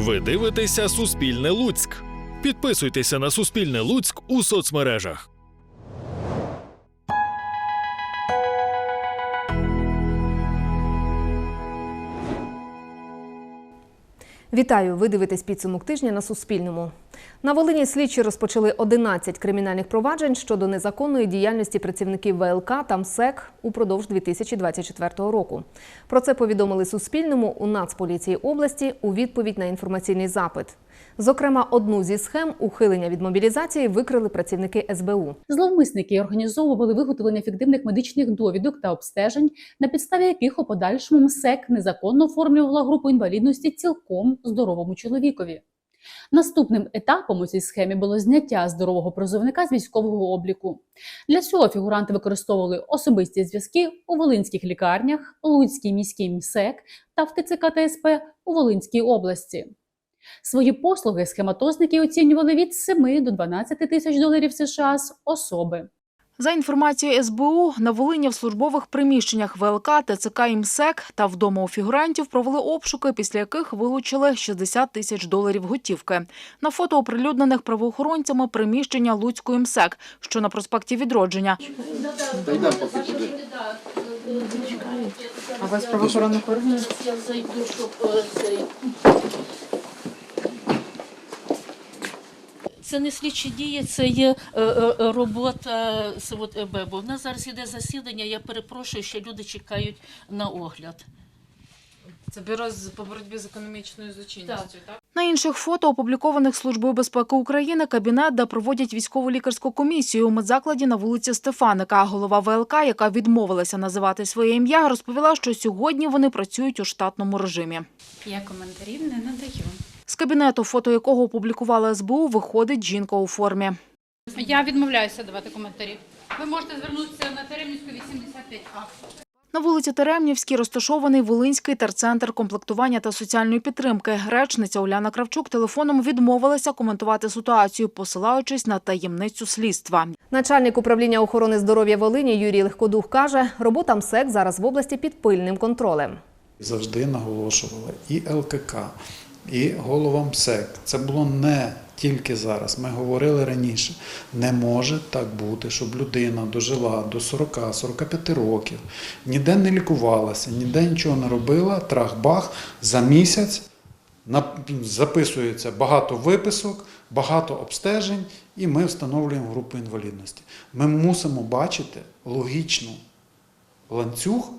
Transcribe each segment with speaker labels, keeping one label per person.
Speaker 1: Ви дивитеся Суспільне Луцьк. Підписуйтеся на Суспільне Луцьк у соцмережах.
Speaker 2: Вітаю! Ви дивитесь підсумок тижня на Суспільному. На Волині слідчі розпочали 11 кримінальних проваджень щодо незаконної діяльності працівників ВЛК та МСЕК упродовж 2024 року. Про це повідомили Суспільному у Нацполіції області у відповідь на інформаційний запит. Зокрема, одну зі схем ухилення від мобілізації викрили працівники СБУ.
Speaker 3: Зловмисники організовували виготовлення фіктивних медичних довідок та обстежень, на підставі яких у подальшому МСЕК незаконно оформлювала групу інвалідності цілком здоровому чоловікові. Наступним етапом у цій схемі було зняття здорового призовника з військового обліку. Для цього фігуранти використовували особисті зв'язки у волинських лікарнях, Луцькій міській МСЕК та в ТЦК та СП у Волинській області. Свої послуги схематозники оцінювали від 7 до 12 тисяч доларів США з особи.
Speaker 4: За інформацією СБУ, на Волині в службових приміщеннях ВЛК, ТЦК і МСЕК та вдома у фігурантів провели обшуки, після яких вилучили 60 тисяч доларів готівки. На фото оприлюднених правоохоронцями приміщення Луцької МСЕК, що на проспекті Відродження. А вас правоохоронних органів?
Speaker 5: Я зайду, щоб е, цей. Це не слідчі дії, це є е, е, е, робота СВТБ. Бо в нас зараз іде засідання, я перепрошую, ще люди чекають на огляд.
Speaker 6: Це бюро з по боротьбі з економічною злочинністю, так?
Speaker 4: На інших фото, опублікованих Службою безпеки України, кабінет, де проводять військово лікарську комісію у медзакладі на вулиці Стефаника. Голова ВЛК, яка відмовилася називати своє ім'я, розповіла, що сьогодні вони працюють у штатному режимі.
Speaker 6: Я коментарів не надаю.
Speaker 4: З кабінету, фото якого опублікувала СБУ, виходить жінка у формі.
Speaker 6: Я відмовляюся давати коментарі. Ви можете звернутися на Теремівську 85А.
Speaker 4: На вулиці Теремнівській розташований Волинський терцентр комплектування та соціальної підтримки. Речниця Уляна Кравчук телефоном відмовилася коментувати ситуацію, посилаючись на таємницю слідства.
Speaker 2: Начальник управління охорони здоров'я Волині Юрій Легкодух каже, робота МСЕК зараз в області під пильним контролем.
Speaker 7: завжди наголошували і ЛКК, і голова МСЕК. Це було не тільки зараз. Ми говорили раніше. Не може так бути, щоб людина дожила до 40-45 років, ніде не лікувалася, ніде нічого не робила, трах-бах, за місяць записується багато виписок, багато обстежень, і ми встановлюємо групу інвалідності. Ми мусимо бачити логічну ланцюг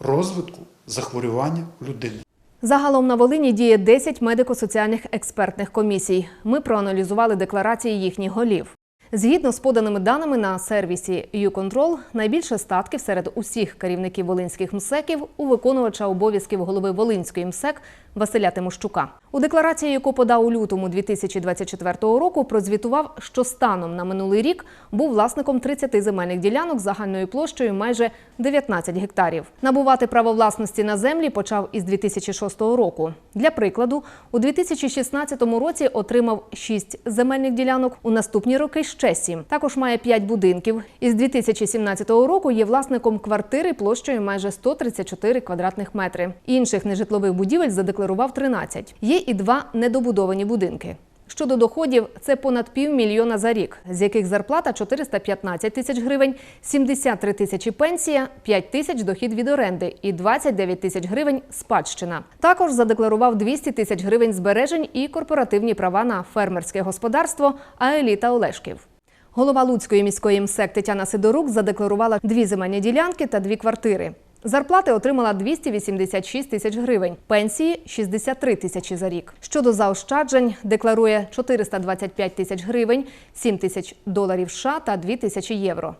Speaker 7: розвитку захворювання людини.
Speaker 2: Загалом на Волині діє 10 медико-соціальних експертних комісій. Ми проаналізували декларації їхніх голів. Згідно з поданими даними на сервісі «Юконтрол», найбільше статків серед усіх керівників волинських МСЕКів у виконувача обов'язків голови Волинської МСЕК Василя Тимощука. У декларації, яку подав у лютому 2024 року, прозвітував, що станом на минулий рік був власником 30 земельних ділянок загальною площею майже 19 гектарів. Набувати право власності на землі почав із 2006 року. Для прикладу, у 2016 році отримав 6 земельних ділянок, у наступні роки ще 7. Також має 5 будинків. Із 2017 року є власником квартири площею майже 134 квадратних метри. Інших нежитлових будівель задекларував 13. Є і два недобудовані будинки. Щодо доходів, це понад півмільйона за рік, з яких зарплата 415 тисяч гривень, 73 тисячі пенсія, 5 тисяч дохід від оренди і 29 тисяч гривень спадщина. Також задекларував 200 тисяч гривень збережень і корпоративні права на фермерське господарство Аеліта Олешків. Голова Луцької міської МСЕК Тетяна Сидорук задекларувала дві земельні ділянки та дві квартири. Зарплати отримала 286 тисяч гривень, пенсії 63 тисячі за рік. Щодо заощаджень, декларує 425 тисяч гривень, 7 тисяч доларів США та 2 тисячі євро.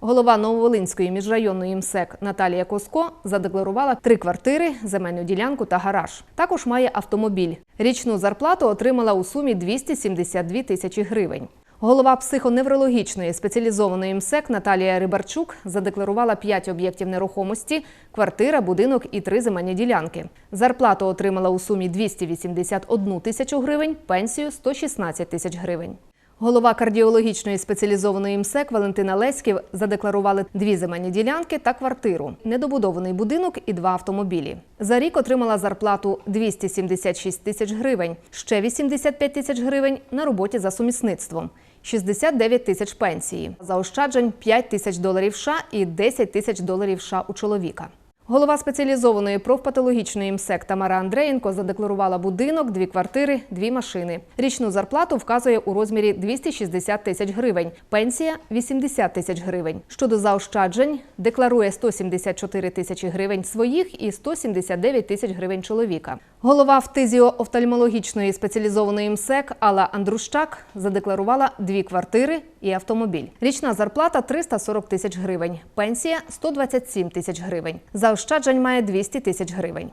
Speaker 2: Голова Нововолинської міжрайонної МСЕК Наталія Коско задекларувала три квартири, земельну ділянку та гараж. Також має автомобіль. Річну зарплату отримала у сумі 272 тисячі гривень. Голова психоневрологічної спеціалізованої МСЕК Наталія Рибарчук задекларувала 5 об'єктів нерухомості, квартира, будинок і три земельні ділянки. Зарплату отримала у сумі 281 тисячу гривень, пенсію 116 тисяч гривень. Голова кардіологічної спеціалізованої МСЕК Валентина Леськів задекларували дві земельні ділянки та квартиру, недобудований будинок і два автомобілі. За рік отримала зарплату 276 тисяч гривень, ще 85 тисяч гривень на роботі за сумісництвом. 69 тисяч пенсії, заощаджень 5 тисяч доларів США і 10 тисяч доларів США у чоловіка. Голова спеціалізованої профпатологічної МСЕК Тамара Андреєнко задекларувала будинок, дві квартири, дві машини. Річну зарплату вказує у розмірі 260 тисяч гривень, пенсія 80 тисяч гривень. Щодо заощаджень, декларує 174 тисячі гривень своїх і 179 тисяч гривень чоловіка. Голова фтизіоофтальмологічної спеціалізованої МСЕК Алла Андрущак задекларувала дві квартири і автомобіль. Річна зарплата 340 тисяч гривень, пенсія 127 тисяч гривень. Заощаджень має 200 тисяч гривень.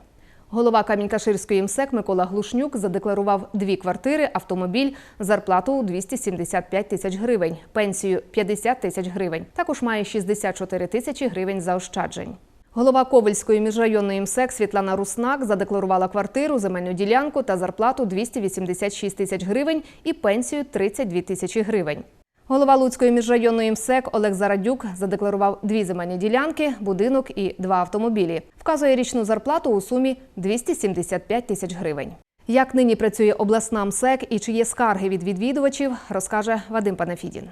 Speaker 2: Голова Камінь-Каширської МСЕК Микола Глушнюк задекларував дві квартири, автомобіль, зарплату у 275 тисяч гривень, пенсію 50 тисяч гривень. Також має 64 тисячі гривень заощаджень. Голова Ковельської міжрайонної МСЕК Світлана Руснак задекларувала квартиру, земельну ділянку та зарплату 286 тисяч гривень і пенсію 32 тисячі гривень. Голова Луцької міжрайонної МСЕК Олег Зарадюк задекларував дві земельні ділянки, будинок і два автомобілі. Вказує річну зарплату у сумі 275 тисяч гривень. Як нині працює обласна МСЕК і чи є скарги від відвідувачів, розкаже Вадим Панафідін.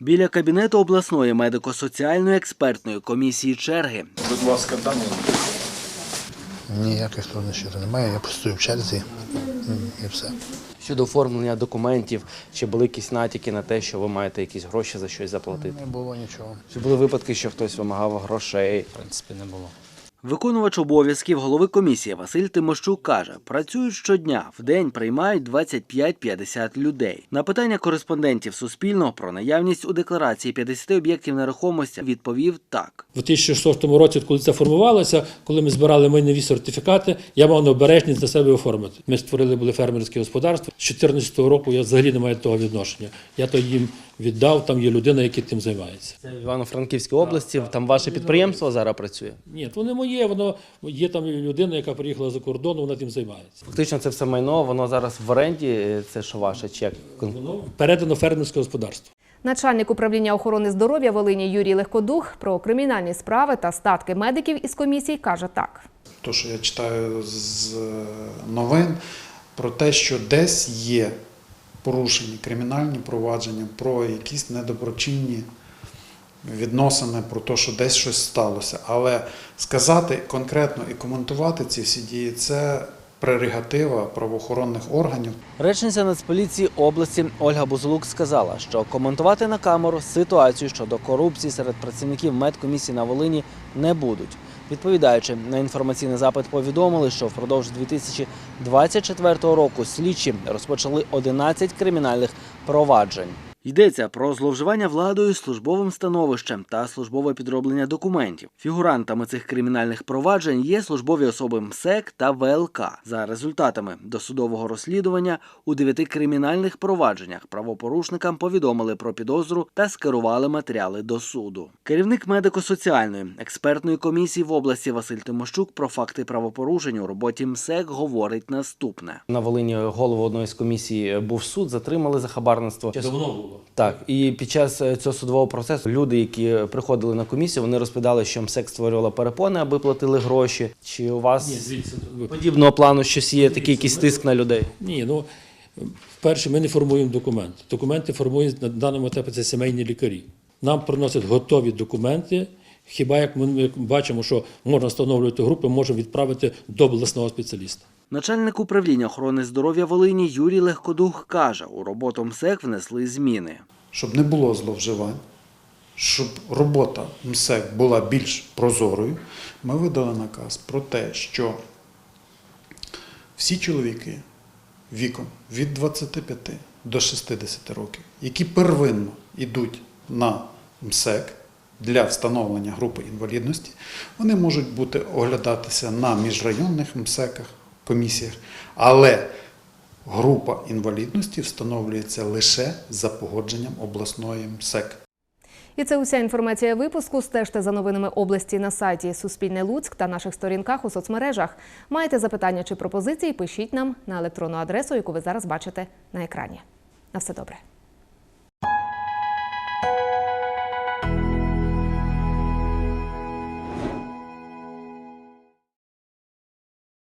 Speaker 8: Біля кабінету обласної медико-соціальної експертної комісії черги.
Speaker 9: Будь ласка, дані.
Speaker 10: Ніяких труднощів немає, я постою в черзі і все.
Speaker 11: Щодо оформлення документів, чи були якісь натяки на те, що ви маєте якісь гроші за щось заплатити?
Speaker 10: Не було нічого.
Speaker 11: Чи були випадки, що хтось вимагав грошей?
Speaker 10: В принципі, не було.
Speaker 8: Виконувач обов'язків голови комісії Василь Тимощук каже, працюють щодня, в день приймають 25-50 людей. На питання кореспондентів Суспільного про наявність у декларації 50 об'єктів нерухомості відповів так.
Speaker 12: У 2006 році, коли це формувалося, коли ми збирали майнові сертифікати, я мав необережність на себе оформити. Ми створили були фермерське господарство. З 2014 року я взагалі не маю того відношення. Я то їм віддав, там є людина, яка тим займається.
Speaker 11: Це в Івано-Франківській області, там ваше підприємство зараз працює.
Speaker 12: Ні, то не моє, воно є там людина, яка приїхала за кордон, вона тим займається.
Speaker 11: Фактично, це все майно, воно зараз в оренді. Це що ваше? Чи як?
Speaker 12: Воно передано фермерське господарство.
Speaker 2: Начальник управління охорони здоров'я Волині Юрій Легкодух про кримінальні справи та статки медиків із комісій каже так.
Speaker 7: То, що я читаю з е, новин, про те, що десь є порушені кримінальні провадження про якісь недоброчинні відносини, про те, що десь щось сталося. Але сказати конкретно і коментувати ці всі дії це прерогатива правоохоронних органів.
Speaker 11: Речниця Нацполіції області Ольга Бузулук сказала, що коментувати на камеру ситуацію щодо корупції серед працівників медкомісії на Волині не будуть. Відповідаючи на інформаційний запит, повідомили, що впродовж 2024 року слідчі розпочали 11 кримінальних проваджень.
Speaker 8: Йдеться про зловживання владою, службовим становищем та службове підроблення документів. Фігурантами цих кримінальних проваджень є службові особи МСЕК та ВЛК. За результатами досудового розслідування у дев'яти кримінальних провадженнях правопорушникам повідомили про підозру та скерували матеріали до суду. Керівник медико-соціальної експертної комісії в області Василь Тимощук про факти правопорушень у роботі МСЕК говорить наступне.
Speaker 11: На Волині голову одної з комісій був суд, затримали за хабарництво.
Speaker 12: Давно було.
Speaker 11: Так, і під час е, цього судового процесу люди, які приходили на комісію, вони розповідали, що МСЕК створювала перепони, аби платили гроші. Чи у вас
Speaker 12: Ні,
Speaker 11: подібного плану щось є, такий якийсь тиск на людей?
Speaker 12: Ні, ну вперше ми не формуємо документи. Документи формують на даному етапі це сімейні лікарі. Нам приносять готові документи. Хіба як ми бачимо, що можна встановлювати групи, можемо відправити до обласного спеціаліста.
Speaker 8: Начальник управління охорони здоров'я Волині Юрій Легкодух каже, у роботу МСЕК внесли зміни.
Speaker 7: щоб не було зловживань, щоб робота МСЕК була більш прозорою, ми видали наказ про те, що всі чоловіки віком від 25 до 60 років, які первинно йдуть на МСЕК для встановлення групи інвалідності, вони можуть бути оглядатися на міжрайонних МСЕКах, комісіях, але Група інвалідності встановлюється лише за погодженням обласної МСЕК.
Speaker 2: І це уся інформація випуску. Стежте за новинами області на сайті Суспільне Луцьк та наших сторінках у соцмережах. Маєте запитання чи пропозиції? Пишіть нам на електронну адресу, яку ви зараз бачите на екрані. На все добре.